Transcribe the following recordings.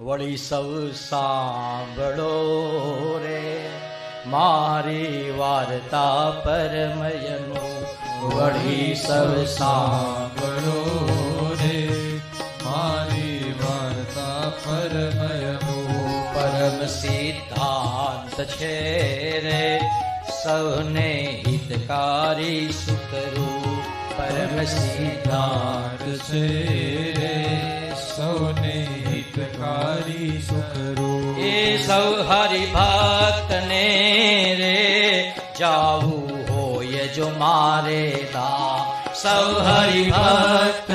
વળી સૌ સાંભળો રે. મારી વાર્તા પરમયનું વળી સૌ સાંભળો રે. મારી વાર્તા પરમયનું પરમ સિદ્ધાંત છે રે. સૌને હિતકારી સુકરું પરમ સિદ્ધાંત છે રે. સૌને હિતકારી સુખરૂપ એ સૌ હરિભક્તને રે જાવું હોય જો મારે દા સૌ હરિભક્તને રે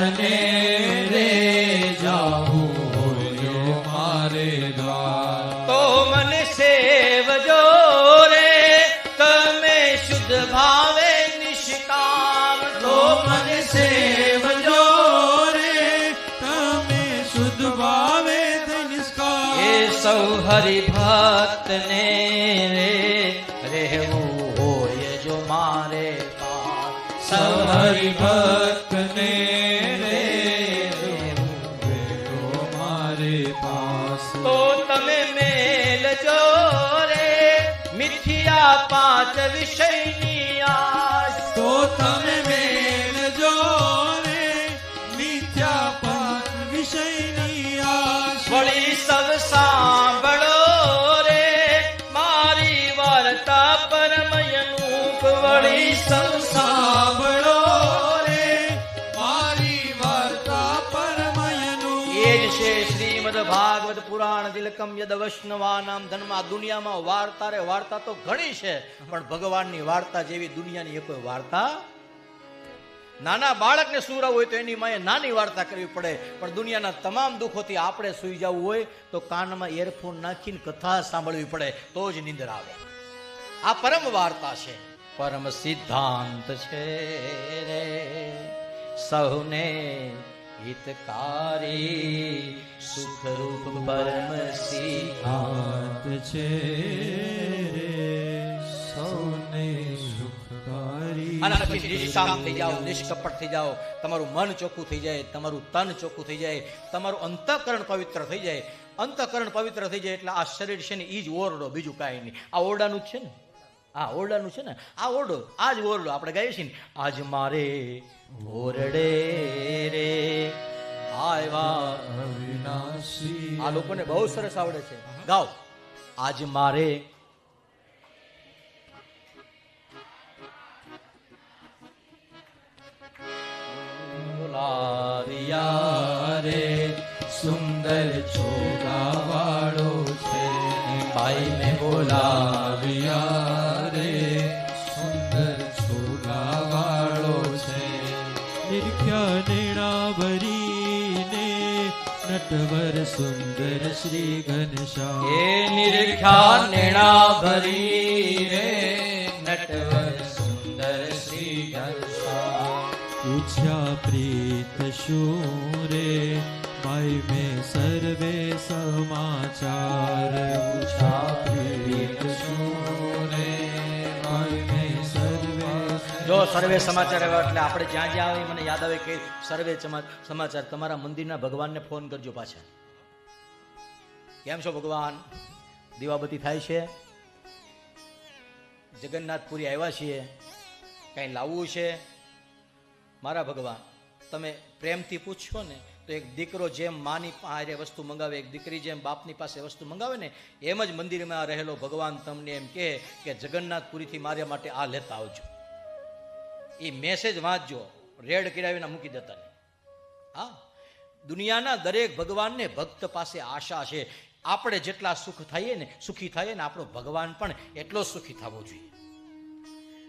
શુદ્ધ ભાવે નિષ્કામ એ સૌ હરિભક્તને રે રહેવું હોય જો મારે પાસ. સૌ હરિભક્તને રે રહેવું મારે પાસ તો તમે મેલજો રે મિથ્યા પાંચ વિષયની પુરાણ તિલકમ યદ ધનમાં દુનિયામાં વાર્તા રે વાર્તા તો ઘણી છે, પણ ભગવાનની વાર્તા જેવી દુનિયાની એ વાર્તા નાના બાળકને સુરાવ હોય તો એની માએ નાની વાર્તા કરવી પડે, પણ દુનિયાના તમામ દુઃખોથી આપણે સુઈ જવું હોય તો કાનમાં એરફોન નાખીને કથા સાંભળવી પડે, તો જ નીંદર આવે. આ પરમ વાર્તા છે. પરમ સિદ્ધાંત છે સૌને હિતકારી સુખરૂપ પરમ સિદ્ધાંત છે સૌને થઈ જાઓ, નિષ્કપટ થઈ જાઓ, તમારું મન ચોખ્ખું થઈ જાય, તમારું તન ચોખ્ખું થઈ જાય, તમારું અંતઃકરણ પવિત્ર થઈ જાય. અંતઃકરણ પવિત્ર થઈ જાય એટલે આ શરીર છે ને એ જ ઓરડો, બીજું કાંઈ નહીં. આ ઓરડાનું જ છે ને? આ ઓરડાનું છે ને, આ ઓરડો આ જ ઓરડો આપણે ગાઈએ છીએ ને, આજ મારે ઓરડે રે આવ્યા અવિનાશી. આ લોકોને બહુ સરસ આવડે છે. ગાઓ. આજ મારે રે, સુંદર છોકરા વાળો છે. ભાઈ મેં બોલાવ્યા બોલાવ્યા રે સુંદર છોલા વાળો છે. નિર્ખ્યા નેણા ભરીને નટવર સુંદર શ્રી ઘનશ્યામ. એ નિરખ્યા નેણા ભરીને નટવર સુંદર શ્રી ઘનશ્યામ. પૂછ્યા પ્રીત શું રે? ભાઈ મેં સર્વે સમાચાર. પૂછ્યા પ્રીત શું સર્વે સમાચાર આવ્યા. એટલે આપણે જ્યાં જ્યાં આવે મને યાદ આવે કે સર્વે સમાચાર. તમારા મંદિરના ભગવાનને ફોન કરજો પાછા. કેમ છો ભગવાન? દીવાબત્તી થાય છે? જગન્નાથપુરી આવ્યા છીએ. કાંઈ લાવવું છે? મારા ભગવાન, તમે પ્રેમથી પૂછશો ને, તો એક દીકરો જેમ માની પાસે વસ્તુ મંગાવે, એક દીકરી જેમ બાપની પાસે વસ્તુ મંગાવે ને, એમ જ મંદિરમાં રહેલો ભગવાન તમને એમ કહે કે જગન્નાથપુરીથી મારા માટે આ લેતા આવજો. એ મેસેજ વાંચજો. રેડ કરાવીને મૂકી દેતા નહીં. હા? દુનિયાના દરેક ભગવાનને ભક્ત પાસે આશા છે. આપણે જેટલા સુખ થઈએ ને, સુખી થઈએ ને, આપણો ભગવાન પણ એટલો સુખી થવો જોઈએ.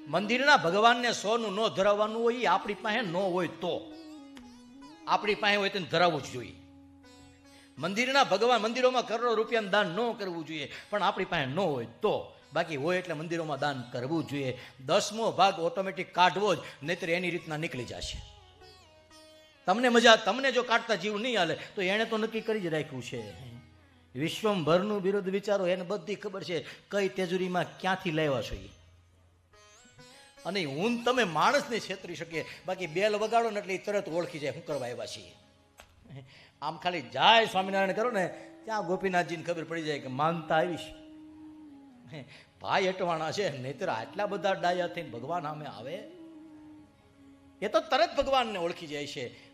મંદિરના ભગવાનને સોનું ન ધરાવવાનું હોય એ આપણી પાસે ન હોય તો. આપણી પાસે હોય તેને ધરાવવું જ જોઈએ. મંદિરના ભગવાન મંદિરોમાં કરોડો રૂપિયાનું દાન ન કરવું જોઈએ. પણ આપણી પાસે ન હોય તો. બાકી હોય એટલે મંદિરોમાં દાન કરવું જોઈએ. દસમો ભાગ ઓટોમેટિક કાઢવો જ, નહીતર એની રીતના નીકળી જશે. તમને મજા, તમને જો કાઢતા જીવ નહીં હાલે, તો એણે તો નક્કી કરી જ રાખ્યું છે. વિશ્વભરનું વિરોધ વિચારો એને બધી ખબર છે. કઈ તેજુરીમાં ક્યાંથી લેવા છો એ અને હું તમે માણસને છેતરી શકીએ બાકી બેલ વગાડો ને એટલે એ તરત ઓળખી જાય શું કરવા આવ્યા છીએ. આમ ખાલી જાય સ્વામિનારાયણ કરો ને, ત્યાં ગોપીનાથજીને ખબર પડી જાય કે માનતા આવીશ ભાઈ અટવાણા છે, નહીતર આટલા બધા ડાયા થઈને ભગવાન સામે આવે? એ તો તરત ભગવાનને ઓળખી જાય છે.